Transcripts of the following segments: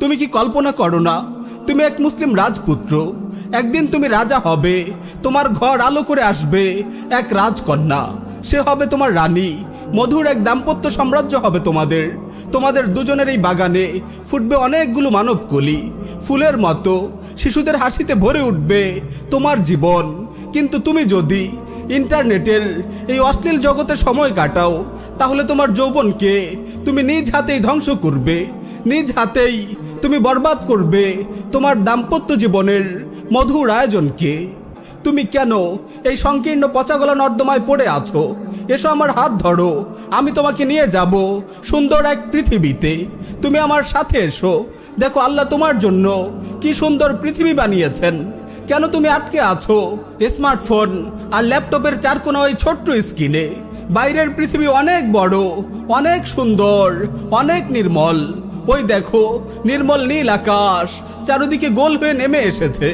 তুমি কি কল্পনা করো না? তুমি এক মুসলিম রাজপুত্র। একদিন তুমি রাজা হবে, তোমার ঘর আলো করে আসবে এক রাজকন্যা। সে হবে তোমার রানী, মধুর এক দাম্পত্য সাম্রাজ্য হবে তোমাদের। তোমাদের দুজনের এই বাগানে ফুটবে অনেকগুলো মানব কলি। ফুলের মতো, শিশুদের হাসিতে ভরে উঠবে তোমার জীবন। কিন্তু তুমি যদি ইন্টারনেটের এই অশ্লীল জগতে সময় কাটাও, তাহলে তোমার যৌবনকে তুমি নিজ হাতেই ধ্বংস করবে। নিজ হাতেই তুমি বরবাদ করবে তোমার দাম্পত্য জীবনের মধুর আয়োজনকে। তুমি কেন এই সংকীর্ণ পচাগলা নর্দমায় পড়ে আছো? এসো আমার হাত ধরো, আমি তোমাকে নিয়ে যাব সুন্দর এক পৃথিবীতে। তুমি আমার সাথে এসো, দেখো আল্লাহ তোমার জন্য কি সুন্দর পৃথিবী বানিয়েছেন। কেন তুমি আটকে আছো? স্মার্টফোন আর ল্যাপটপের চার কোনো ওই ছোট্ট স্ক্রিনে। বাইরের পৃথিবী অনেক বড়, অনেক সুন্দর, অনেক নির্মল। ওই দেখো, নির্মল নীল আকাশ, চারিদিকে গোল হয়ে নেমে এসেছে।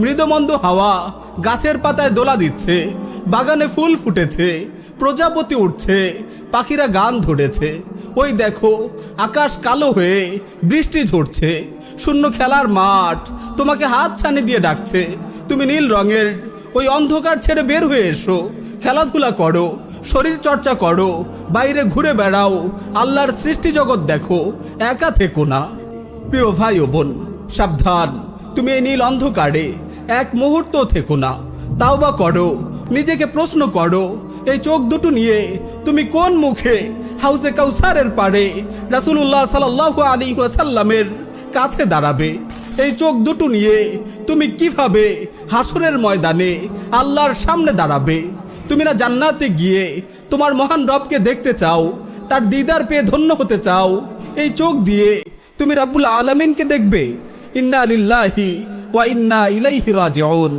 মৃদমন্দ হাওয়া গাছের পাতায় দোলা দিচ্ছে, বাগানে ফুল ফুটেছে, প্রজাপতি উঠছে, পাখিরা গান ধরেছে। ওই দেখো, আকাশ কালো হয়ে বৃষ্টি ঝরছে, শূন্য খেলার মাঠ তোমাকে হাত ছানি দিয়ে ডাকছে। তুমি নীল রঙের, ওই অন্ধকার ছেড়ে বের হয়ে এসো, খেলাধুলা করো শরীর চর্চা করো, বাইরে ঘুরে বেড়াও, আল্লাহর সৃষ্টি জগৎ দেখো, একা থেকো না। প্রিয় ভাই ও বোন, সাবধান, তুমি এই নীল অন্ধকারে এক মুহূর্ত থেকো না। তাও বা করো, নিজেকে প্রশ্ন করো, এই চোখ দুটো নিয়ে তুমি কোন মুখে হাউসে কাউসারের পারে রাসুল্লাহ সাল্লাহ আলী ওয়াসাল্লামের কাছে দাঁড়াবে? এই চোখ দুটো নিয়ে তুমি কীভাবে হাসুরের ময়দানে আল্লাহর সামনে দাঁড়াবে? তুমি না জান্নাতে গিয়ে তোমার মহান রবকে দেখতে চাও, তার দিদার পেয়ে ধন্য হতে চাও, এই চোখ দিয়ে তুমি রাব্বুল আলমিনকে দেখবে। ইন্না আলিল্লাহি ওয়া ইন্না ইলাইহি রাজিউন।